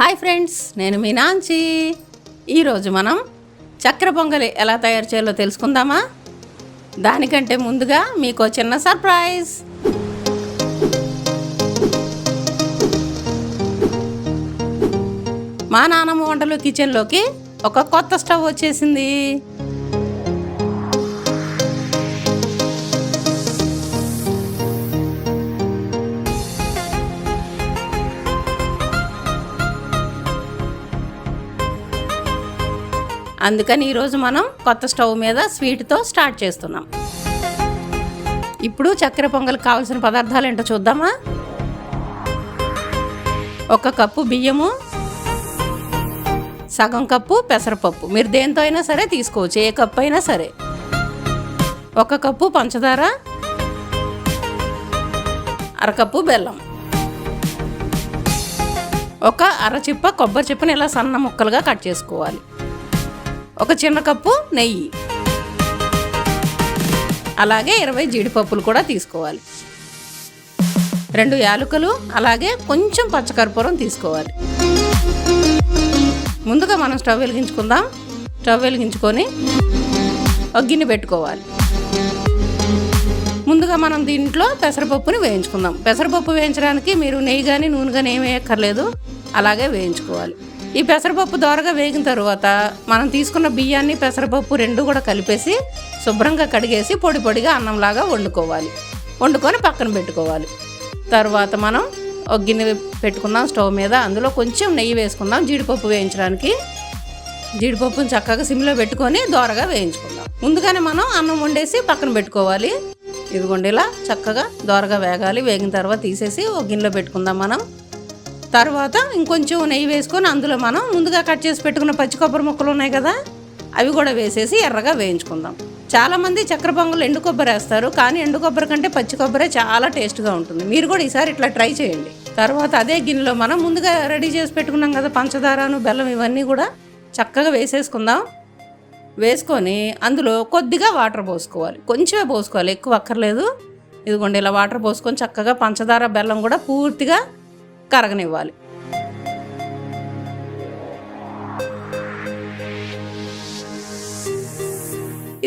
Hi friends నేను మీ నాంచి ఈరోజు మనం చక్కెర పొంగలి ఎలా తయారు చేయాలో తెలుసుకుందామా? దానికంటే ముందుగా మీకు చిన్న సర్ప్రైజ్. మా నాన్నమ్మ వంటలు కిచెన్లోకి ఒక కొత్త స్టవ్ వచ్చేసింది. అందుకని ఈరోజు మనం కొత్త స్టవ్ మీద స్వీట్తో స్టార్ట్ చేస్తున్నాం. ఇప్పుడు చక్కెర పొంగల్కి కావాల్సిన పదార్థాలు ఏంటో చూద్దామా? ఒక కప్పు బియ్యము సగం కప్పు పెసరపప్పు. మీరు దేంతో అయినా సరే తీసుకోవచ్చు ఏ కప్పు అయినా సరే. ఒక కప్పు పంచదార అరకప్పు బెల్లం. ఒక అరచిప్ప కొబ్బరి చిప్పని ఇలా సన్న ముక్కలుగా కట్ చేసుకోవాలి. ఒక చిన్న కప్పు నెయ్యి. అలాగే ఇరవై జీడిపప్పులు కూడా తీసుకోవాలి. రెండు యాలకులు అలాగే కొంచెం పచ్చకర్పూరం తీసుకోవాలి. ముందుగా మనం స్టవ్ వెలిగించుకుందాం. స్టవ్ వెలిగించుకొని ఒక గిన్నె పెట్టుకోవాలి. ముందుగా మనం దీంట్లో పెసరపప్పుని వేయించుకుందాం. పెసరపప్పు వేయించడానికి మీరు నెయ్యి కానీ నూనె కానీ ఏమి వేయక్కర్లేదు అలాగే వేయించుకోవాలి. ఈ పెసరపప్పు దోరగా వేగిన తర్వాత మనం తీసుకున్న బియ్యాన్ని పెసరపప్పు రెండు కూడా కలిపేసి శుభ్రంగా కడిగేసి పొడి పొడిగా అన్నంలాగా వండుకోవాలి. వండుకొని పక్కన పెట్టుకోవాలి. తర్వాత మనం ఒక గిన్నె పెట్టుకుందాం స్టవ్ మీద. అందులో కొంచెం నెయ్యి వేసుకుందాం జీడిపప్పు వేయించడానికి. జీడిపప్పుని చక్కగా సిమ్లో పెట్టుకొని దోరగా వేయించుకుందాం. ముందుగానే మనం అన్నం వండేసి పక్కన పెట్టుకోవాలి. ఇదిగోండి ఇలా చక్కగా దోరగా వేగాలి. వేగిన తర్వాత తీసేసి ఒక గిన్నెలో పెట్టుకుందాం మనం. తర్వాత ఇంకొంచెం నెయ్యి వేసుకొని అందులో మనం ముందుగా కట్ చేసి పెట్టుకున్న పచ్చి కొబ్బరి ముక్కలు ఉన్నాయి కదా అవి కూడా వేసేసి ఎర్రగా వేయించుకుందాం. చాలామంది చక్కెర పొంగల్ ఎండు కొబ్బరి వేస్తారు కానీ ఎండు కొబ్బరి కంటే పచ్చి కొబ్బరే చాలా టేస్ట్గా ఉంటుంది. మీరు కూడా ఈసారి ఇట్లా ట్రై చేయండి. తర్వాత అదే గిన్నెలో మనం ముందుగా రెడీ చేసి పెట్టుకున్నాం కదా పంచదారను బెల్లం ఇవన్నీ కూడా చక్కగా వేసేసుకుందాం. వేసుకొని అందులో కొద్దిగా వాటర్ పోసుకోవాలి. కొంచెమే పోసుకోవాలి ఎక్కువ అక్కర్లేదు. ఇదిగోండి ఇలా వాటర్ పోసుకొని చక్కగా పంచదార బెల్లం కూడా పూర్తిగా కరగనివ్వాలి.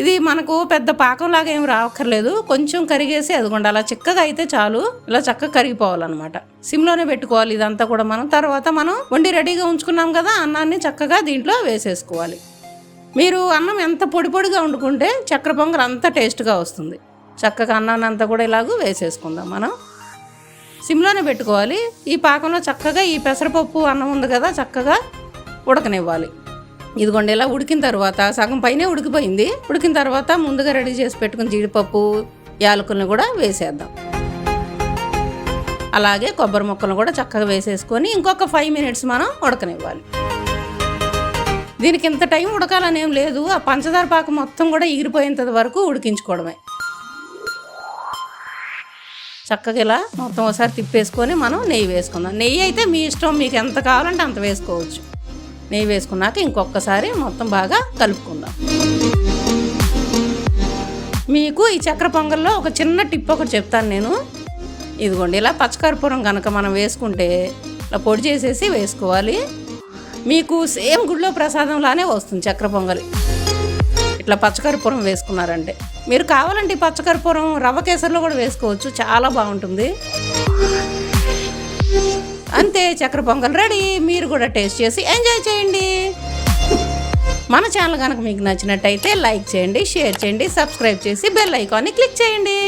ఇది మనకు పెద్ద పాకంలాగా ఏం రావక్కర్లేదు. కొంచెం కరిగేసి అదిగోండి అలా చిక్కగా అయితే చాలు. ఇలా చక్కగా కరిగిపోవాలన్నమాట. సిమ్లోనే పెట్టుకోవాలి ఇదంతా కూడా మనం. తర్వాత మనం వండి రెడీగా ఉంచుకున్నాం కదా అన్నాన్ని చక్కగా దీంట్లో వేసేసుకోవాలి. మీరు అన్నం ఎంత పొడి పొడిగా వండుకుంటే చక్కెర పొంగర్ అంత టేస్ట్గా వస్తుంది. చక్కగా అన్నాన్ని అంతా కూడా ఇలాగూ వేసేసుకుందాం మనం. సిమ్లోనే పెట్టుకోవాలి. ఈ పాకంలో చక్కగా ఈ పెసరపప్పు అన్నం ఉంది కదా చక్కగా ఉడకనివ్వాలి. ఇదిగోండి ఇలా ఉడికిన తర్వాత సగం పైనే ఉడికిపోయింది. ఉడికిన తర్వాత ముందుగా రెడీ చేసి పెట్టుకుని జీడిపప్పు యాలకుల్ని కూడా వేసేద్దాం. అలాగే కొబ్బరి ముక్కలను కూడా చక్కగా వేసేసుకొని ఇంకొక ఫైవ్ మినిట్స్ మనం ఉడకనివ్వాలి. దీనికి ఇంత టైం ఉడకాలనేం లేదు. ఆ పంచదార పాకం మొత్తం కూడా ఎగిరిపోయేంత వరకు ఉడికించుకోవడమే. చక్కగా ఇలా మొత్తం ఒకసారి తిప్పేసుకొని మనం నెయ్యి వేసుకుందాం. నెయ్యి అయితే మీ ఇష్టం మీకు ఎంత కావాలంటే అంత వేసుకోవచ్చు. నెయ్యి వేసుకున్నాక ఇంకొకసారి మొత్తం బాగా కలుపుకుందాం. మీకు ఈ చక్కెర పొంగల్లో ఒక చిన్న టిప్ ఒకటి చెప్తాను నేను. ఇదిగోండి ఇలా పచ్చకర్పూరం కనుక మనం వేసుకుంటే ఇలా పొడి చేసేసి వేసుకోవాలి. మీకు సేమ్ గుడిలో ప్రసాదంలానే వస్తుంది చక్కెర పొంగలి. ఇట్లా పచ్చకర్పూరం వేసుకున్నారంటే. మీరు కావాలంటే పచ్చకర్పూరం రవ్వ కేసరిలో కూడా వేసుకోవచ్చు. చాలా బాగుంటుంది. అంతే చక్కెర పొంగల్ రెడీ. మీరు కూడా టేస్ట్ చేసి ఎంజాయ్ చేయండి. మన ఛానల్ కనుక మీకు నచ్చినట్టయితే లైక్ చేయండి షేర్ చేయండి సబ్స్క్రైబ్ చేసి బెల్ ఐకాన్ని క్లిక్ చేయండి.